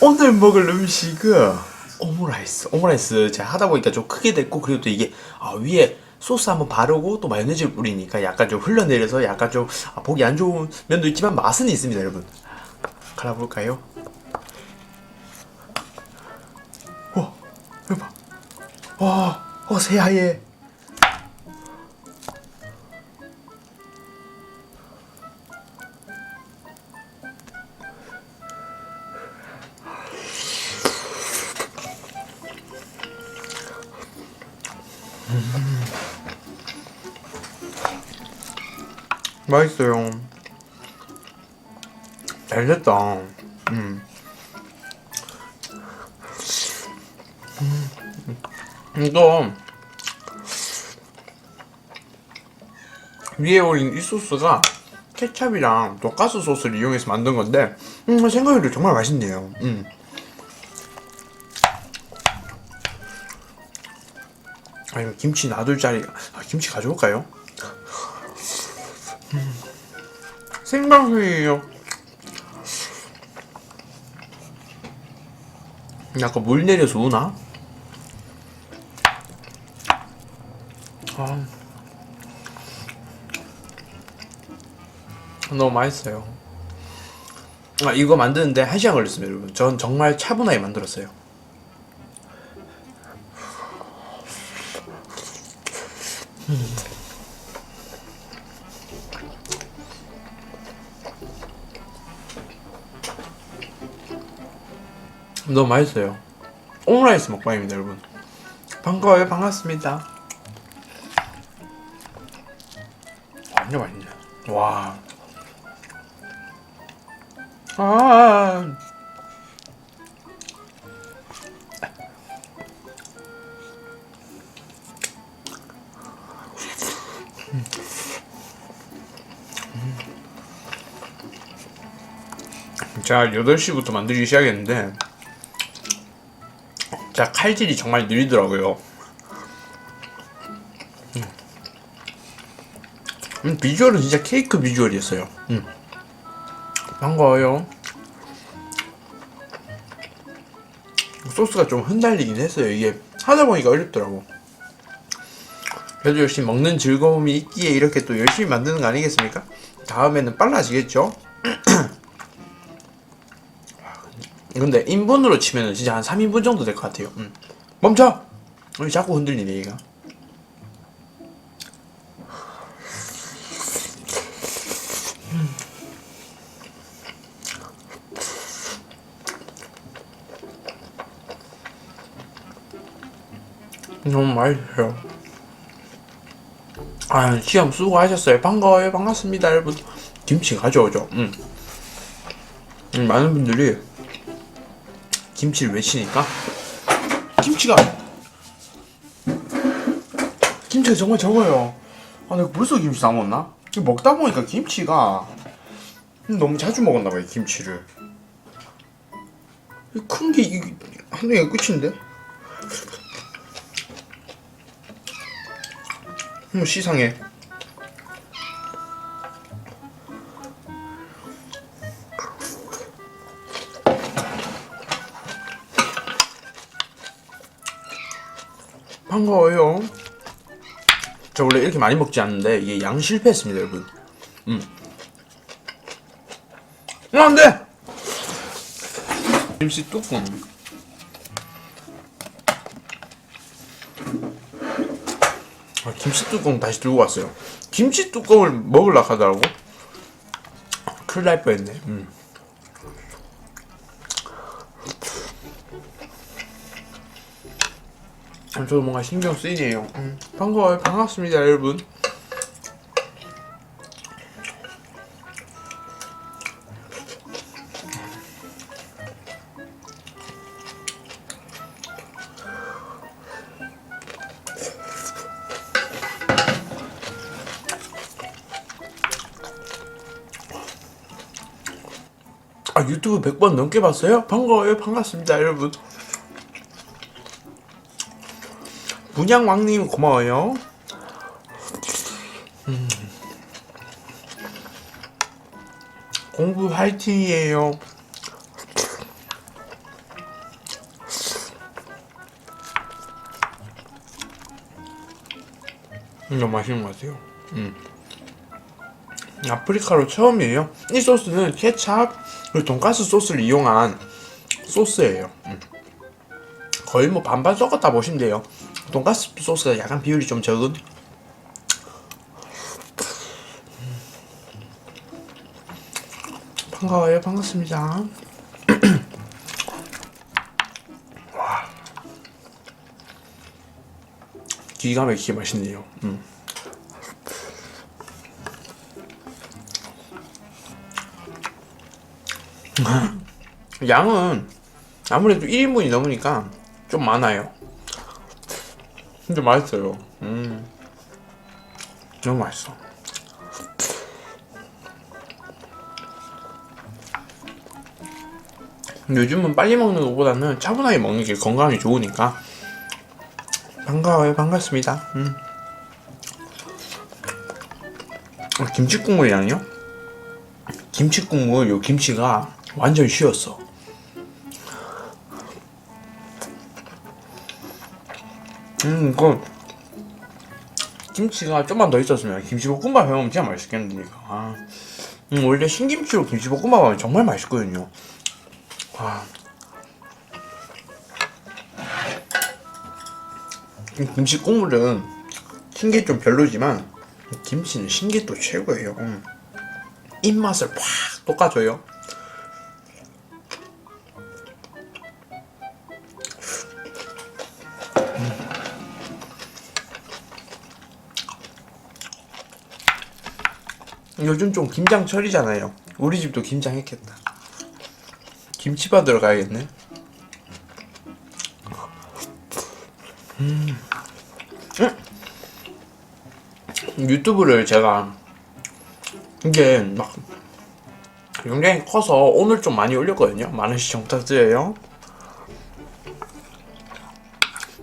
오늘 먹을 음식은 오므라이스. 오므라이스 제가 하다 보니까 좀 크게 됐고 그리고 또 이게 아, 위에 소스 한번 바르고 또 마요네즈를 뿌리니까 약간 좀 흘러내려서 약간 좀 아, 보기 안 좋은 면도 있지만 맛은 있습니다, 여러분. 갈아볼까요? 와, 대박. 와, 어, 새하얘. 맛있어요. 잘 됐다. 음. 음. 이거 위에 올린 이 소스가 케찹이랑 또 가스 소스를 이용해서 만든 건데 음, 생각해도 정말 맛있네요. 음. 아니면 김치 놔둘 자리 아, 김치 가져올까요? 생방송이에요. 약간 물 내려서 우나? 아. 너무 맛있어요. 아, 이거 만드는데 1시간 걸렸습니다, 여러분. 전 정말 차분하게 만들었어요. 너무 맛있어요. 오므라이스 먹방입니다, 여러분. 반가워요, 반갑습니다. 완전 맛있네. 와. 아. 자, 8시부터 만들기 시작했는데, 자, 칼질이 정말 느리더라고요. 음. 음, 비주얼은 진짜 케이크 비주얼이었어요. 음. 반가워요. 소스가 좀 흩날리긴 했어요. 이게 하다 보니까 어렵더라고. 그래도 열심히 먹는 즐거움이 있기에 이렇게 또 열심히 만드는 거 아니겠습니까? 다음에는 빨라지겠죠? 근데 인분으로 치면은 진짜 한 3인분 정도 될 것 같아요. 음. 멈춰! 왜 자꾸 흔들리네 얘가. 너무 맛있어요. 아, 시험 수고하셨어요. 반가워요. 반갑습니다, 여러분. 김치 가져오죠. 음. 음, 많은 분들이 김치를 외치니까 김치가 김치가 정말 적어요. 아, 내가 벌써 김치 다 먹었나? 먹다 보니까 김치가 너무 자주 먹었나 봐요, 김치를. 큰 게 한 개가 끝인데? 뭐 시상해. 반가워요. 저 원래 이렇게 많이 먹지 않는데 이게 양 실패했습니다, 여러분. 음. 어, 안 돼! 김치 뚜껑. 아, 김치 뚜껑 다시 들고 왔어요. 김치 뚜껑을 먹으려 하더라고. 큰일 날 뻔했네. 음. 아, 저도 뭔가 신경 쓰이네요. 음, 반가워요. 반갑습니다, 여러분. 아, 유튜브 100번 넘게 봤어요? 반가워요. 반갑습니다, 여러분. 분양왕님 고마워요. 공부 화이팅이에요. 음, 이거 맛있는 것 같아요. 음. 아프리카로 처음이에요. 이 소스는 케찹 그리고 돈가스 소스를 이용한 소스예요. 음. 거의 뭐 반반 섞었다 보시면 돼요. 돈가스 소스가 약간 비율이 좀 적은. 반가워요, 반갑습니다. 와, 기가 막히게 맛있네요. 음. 양은 아무래도 1인분이 넘으니까 좀 많아요. 근데 맛있어요. 음. 너무 맛있어. 요즘은 빨리 먹는 것보다는 차분하게 먹는 게 건강에 좋으니까 반가워요 반갑습니다 음. 어, 김치 국물이랑요 김치 국물 요 김치가 완전 쉬웠어 음 이거 김치가 좀만 더 있었으면 김치볶음밥 해먹으면 진짜 맛있겠는데 아. 음, 원래 신김치로 김치볶음밥 하면 정말 맛있거든요 와. 이 김치 국물은 신게 좀 별로지만 김치는 신게 또 최고예요. 음. 입맛을 확 돋아줘요. 요즘 좀 김장철이잖아요. 우리 집도 김장했겠다. 김치 받으러 가야겠네. 음. 음. 유튜브를 제가 이게 막 굉장히 커서 오늘 좀 많이 올렸거든요. 많은 시청 부탁드려요.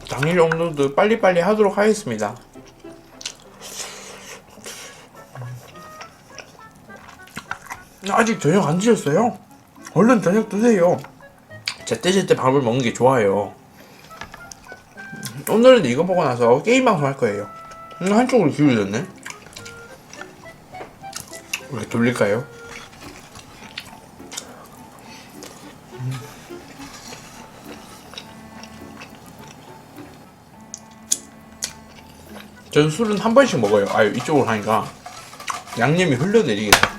당일 업로드 빨리빨리 하도록 하겠습니다. 아직 저녁 안 드셨어요? 얼른 저녁 드세요. 제때제때 밥을 먹는 게 좋아요. 오늘은 이거 보고 나서 게임 방송 할 거예요. 음, 한쪽으로 기울여졌네. 왜 돌릴까요? 음. 전 술은 한 번씩 먹어요. 아유 이쪽으로 하니까 양념이 흘러내리겠다.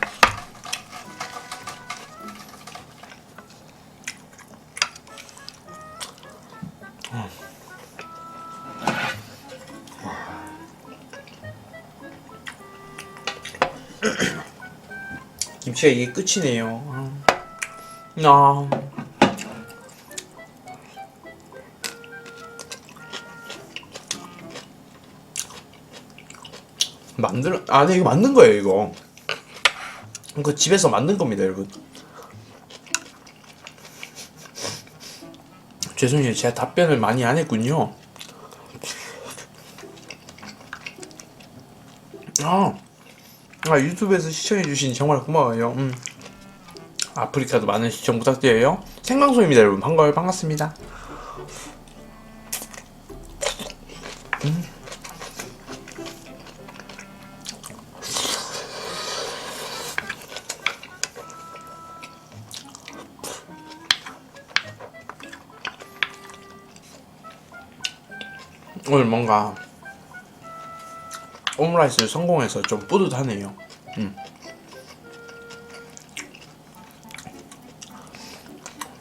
김치가 이게 끝이네요. 아. 아. 만들어 아, 네 이거 만든 거예요 이거. 이거 집에서 만든 겁니다 여러분. 죄송해요 제가 답변을 많이 안 했군요. 아. 아, 유튜브에서 시청해주신 정말 고마워요. 음. 아프리카도 많은 시청 부탁드려요. 생방송입니다, 여러분. 반가워요. 반갑습니다. 음. 오늘 뭔가 오므라이스 성공해서 좀 뿌듯하네요. 음.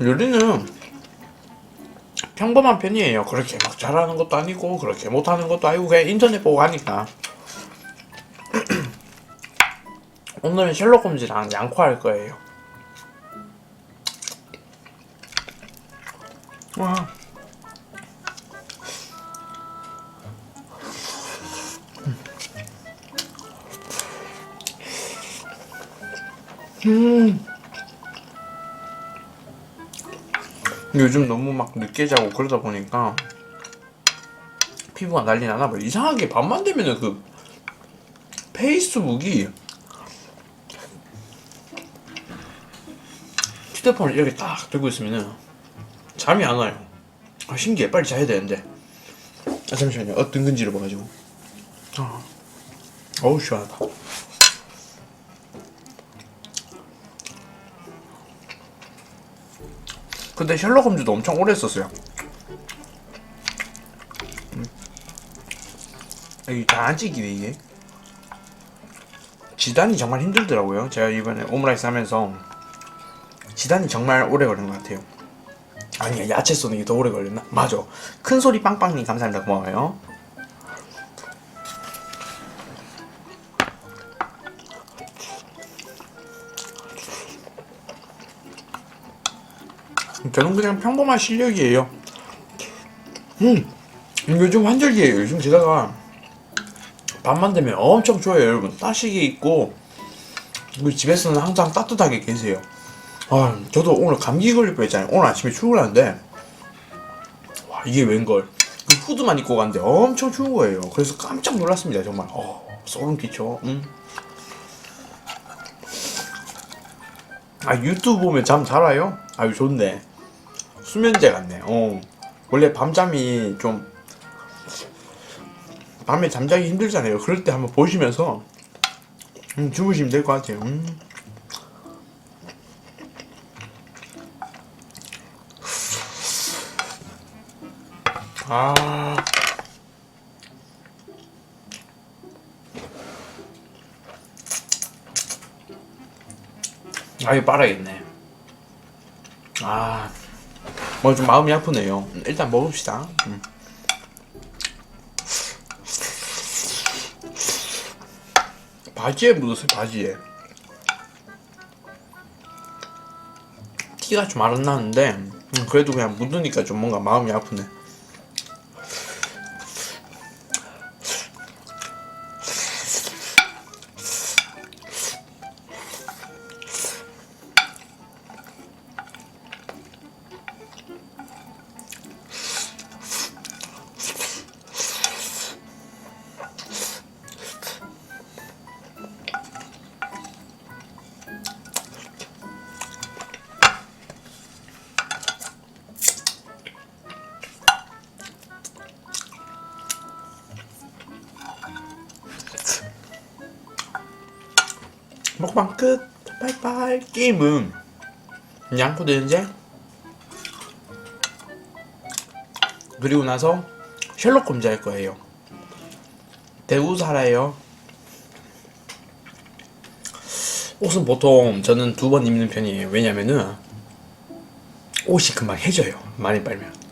요리는 평범한 편이에요. 그렇게 막 잘하는 것도 아니고 그렇게 못하는 것도 아니고 그냥 인터넷 보고 하니까. 오늘은 홈즈랑 양코 할 거예요. 와. 음. 요즘 너무 막 늦게 자고 그러다 보니까 피부가 난리 나나 봐. 이상하게 밤만 되면은 그 페이스북이 휴대폰을 이렇게 딱 들고 있으면은 잠이 안 와요. 아, 신기해. 빨리 자야 되는데. 아, 잠시만요. 어, 등근지를 봐가지고. 아. 어우 시원하다. 근데 셜록 홈즈도 엄청 오래 썼어요. 음. 이게 잘안 찌기네 이게. 지단이 정말 힘들더라고요. 제가 이번에 오므라이스 하면서 지단이 정말 오래 걸린 것 같아요. 아니야 야채 쏘는 게 더 오래 걸렸나? 맞아. 큰 소리 빵빵님 감사합니다 고마워요. 저는 그냥 평범한 실력이에요. 음, 요즘 환절기예요. 요즘 게다가 밤만 되면 엄청 좋아요, 여러분. 따시게 있고 우리 집에서는 항상 따뜻하게 계세요. 아, 저도 오늘 감기 걸릴 뻔했잖아요. 오늘 아침에 출근하는데 와 이게 웬걸? 그 후드만 입고 갔는데 엄청 추운 거예요. 그래서 깜짝 놀랐습니다, 정말. 어, 소름 끼쳐. 음. 아 유튜브 보면 잠 잘 와요? 아유 좋네. 수면제 같네. 어. 원래 밤잠이 좀 밤에 잠자기 힘들잖아요. 그럴 때 한번 보시면서 음, 주무시면 될 것 같아요. 음. 아. 아, 이거 빨아야겠네. 아. 뭐 좀 마음이 아프네요. 음, 일단 먹읍시다. 음. 바지에 묻었어요, 바지에. 티가 좀 안 나는데, 음, 그래도 그냥 묻으니까 좀 뭔가 마음이 아프네. 먹방 끝. 바이바이. 게임은 양포 되는지 그리고 나서 셜록 홈즈 할 거예요. 살아요. 옷은 보통 저는 두 번 입는 편이에요. 왜냐면은 옷이 금방 해져요. 많이 빨면.